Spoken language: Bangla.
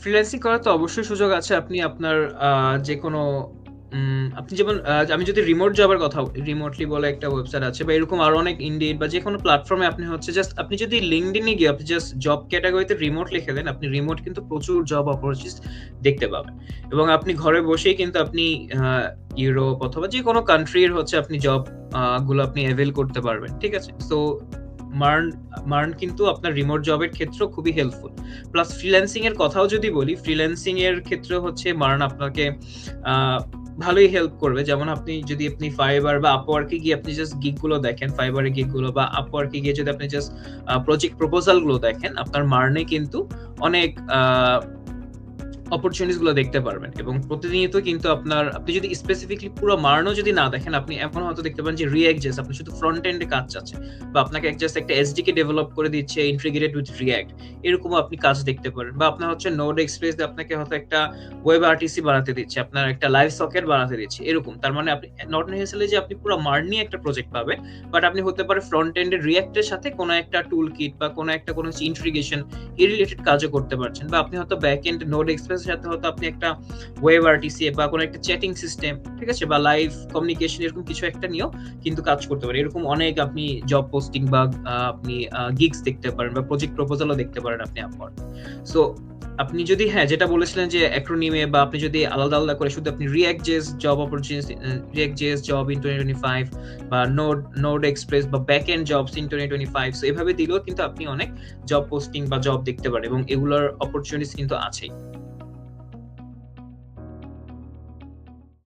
ফ্রিল্যান্সিং করার তো অবশ্যই সুযোগ আছে। আপনি আপনার আ যেকোনো উম আপনি যেমন আমি যদি রিমোট জবের কথা রিমোটলি বলে একটা ওয়েবসাইট আছে বা এরকম আরও অনেক Indeed বা যেকোনো প্ল্যাটফর্মে আপনি হচ্ছে জাস্ট আপনি যদি এ গিয়ে আপনি জাস্ট জব ক্যাটেগরিতে রিমোট লিখে দেন, আপনি রিমোট কিন্তু প্রচুর জব অপরচুনিটিস দেখতে পাবেন। এবং আপনি ঘরে বসেই কিন্তু আপনি ইউরোপ অথবা যেকোনো কান্ট্রির হচ্ছে আপনি জবগুলো আপনি এভেইল করতে পারবেন। ঠিক আছে? সো মার্ন মার্ন কিন্তু আপনার রিমোট জবের ক্ষেত্রেও খুবই হেল্পফুল। প্লাস ফ্রিল্যান্সিং এর কথাও যদি বলি, ফ্রিল্যান্সিং এর ক্ষেত্রে হচ্ছে মার্ন আপনাকে ভালোই হেল্প করবে। যেমন আপনি যদি আপনি ফাইবার বা আপওয়ার্কে গিয়ে আপনি জাস্ট গিগগুলো দেখেন, ফাইবারের গিগগুলো গিগগুলো বা আপওয়ার্কে গিয়ে যদি আপনি জাস্ট প্রজেক্ট প্রপোজালগুলো দেখেন, আপনার মার্নে কিন্তু অনেক আ অপরচুনিটিসগুলো দেখতে পারবেন। এবং প্রতিনিয়ত কিন্তু আপনার আপনি যদি স্পেসিফিকলি পুরো মার্নও যদি না দেখেন, আপনি এমন হয়তো দেখতে পারেন যে React.js আপনি শুধু ফ্রন্ট এন্ড কাজ চাচ্ছেন বা আপনাকে জাস্ট একটা SDK ডেভেলপ করে দিচ্ছে ইন্টিগ্রেটেড উইথ React এরকমও আপনি কাজ দেখতে পারেন। বা আপনার হচ্ছে Node.js দিয়ে আপনাকে হয়তো একটা ওয়েব আরটিসি বানাতে দিচ্ছে, আপনার একটা লাইভ সকেট বানাতে দিচ্ছে এরকম। তার মানে আপনি নট নেসেসারিলি যে আপনি পুরো মার্ন নিয়ে একটা প্রজেক্ট পাবেন, বাট আপনি হতে পারে ফ্রন্ট এন্ড এর React এর সাথে কোনো একটা টুল কিট বা কোনো একটা কোনো ইন্টিগ্রেশন এই রিলেটেড কাজও করতে পারছেন। বা আপনি হয়তো ব্যাক এন্ড Node.js এর সাথে হয়তো আপনি একটা ওয়েব আরটিসি বা কোনো একটা চ্যাটিং সিস্টেম, ঠিক আছে? বা লাইভ কমিউনিকেশন এরকম কিছু একটা নিয়েও কিন্তু কাজ করতে পারেন। এরকম অনেক আপনি জব পোস্টিং বা আপনি গিগস দেখতে পারেন বা প্রজেক্ট প্রপোজাল ও দেখতে পারেন আপনি Upwork। সো আপনি যদি হ্যাঁ, যেটা বলেছিলেন যে অ্যাক্রোনিম বা আপনি যদি আলাদা, আলাদা করে শুধু আপনি React.js জব অপরচুনিটিস আ React.js জব ইন 2025 বা Node এক্সপ্রেস বা back end jobs in 2025 so এভাবে দিলেও কিন্তু আপনি অনেক জব পোস্টিং বা জব দেখতে পারেন এবং এগুলোর অপরচুনিটিস কিন্তু আছেই।